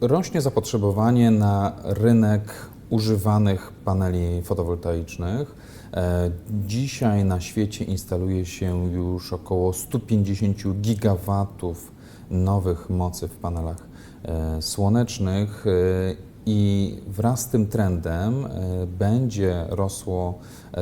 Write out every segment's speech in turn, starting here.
Rośnie zapotrzebowanie na rynek używanych paneli fotowoltaicznych. E, Dzisiaj na świecie instaluje się już około 150 gigawatów nowych mocy w panelach e, słonecznych e, i wraz z tym trendem będzie rosło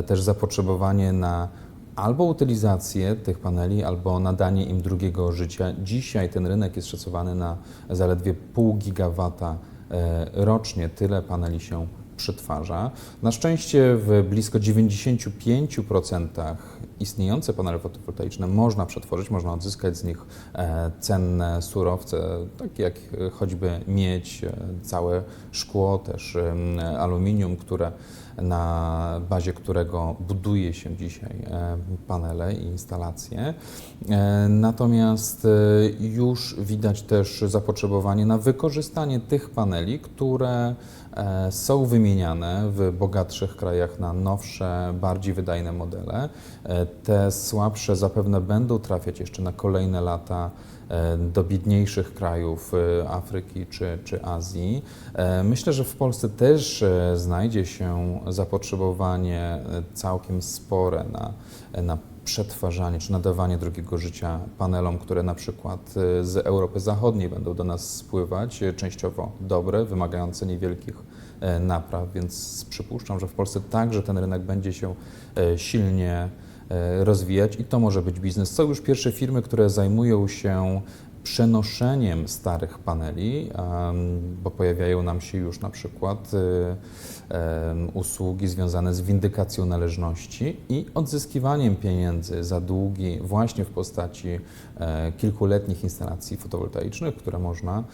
też zapotrzebowanie na albo utylizację tych paneli, albo nadanie im drugiego życia. Dzisiaj ten rynek jest szacowany na zaledwie pół gigawata e, rocznie. Tyle paneli się przetwarza. Na szczęście w blisko 95% istniejące panele fotowoltaiczne można przetworzyć, można odzyskać z nich e, cenne surowce, takie jak e, choćby miedź, e, całe szkło, też aluminium, które na bazie którego buduje się dzisiaj panele i instalacje. Natomiast już widać też zapotrzebowanie na wykorzystanie tych paneli, które są wymieniane w bogatszych krajach na nowsze, bardziej wydajne modele. E, Te słabsze zapewne będą trafiać jeszcze na kolejne lata e, do biedniejszych krajów e, Afryki czy, czy Azji. Myślę, że w Polsce też znajdzie się zapotrzebowanie całkiem spore na, na przetwarzanie czy nadawanie drugiego życia panelom, które na przykład e, z Europy Zachodniej będą do nas spływać, e, częściowo dobre, wymagające niewielkich e, napraw, więc przypuszczam, że w Polsce także ten rynek będzie się e, silnie e, rozwijać i to może być biznes. Są już pierwsze firmy, które zajmują się przenoszeniem starych paneli, bo pojawiają nam się już na przykład y, usługi związane z windykacją należności i odzyskiwaniem pieniędzy za długi właśnie w postaci e, kilkuletnich instalacji fotowoltaicznych, które można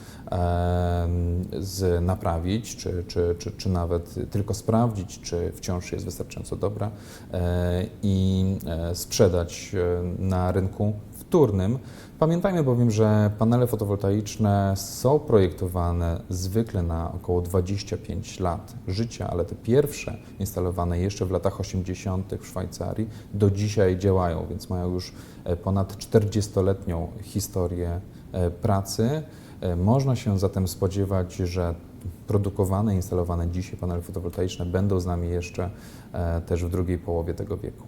naprawić, czy, czy, czy, czy nawet tylko sprawdzić, czy wciąż jest wystarczająco dobra e, i e, sprzedać na rynku wtórnym. Pamiętajmy bowiem, że panele fotowoltaiczne są projektowane zwykle na około 25 lat życia, ale te pierwsze instalowane jeszcze w latach 80. w Szwajcarii do dzisiaj działają, więc mają już e, ponad 40-letnią historię e, pracy. E, Można się zatem spodziewać, że produkowane, instalowane dzisiaj panele fotowoltaiczne będą z nami jeszcze też w drugiej połowie tego wieku.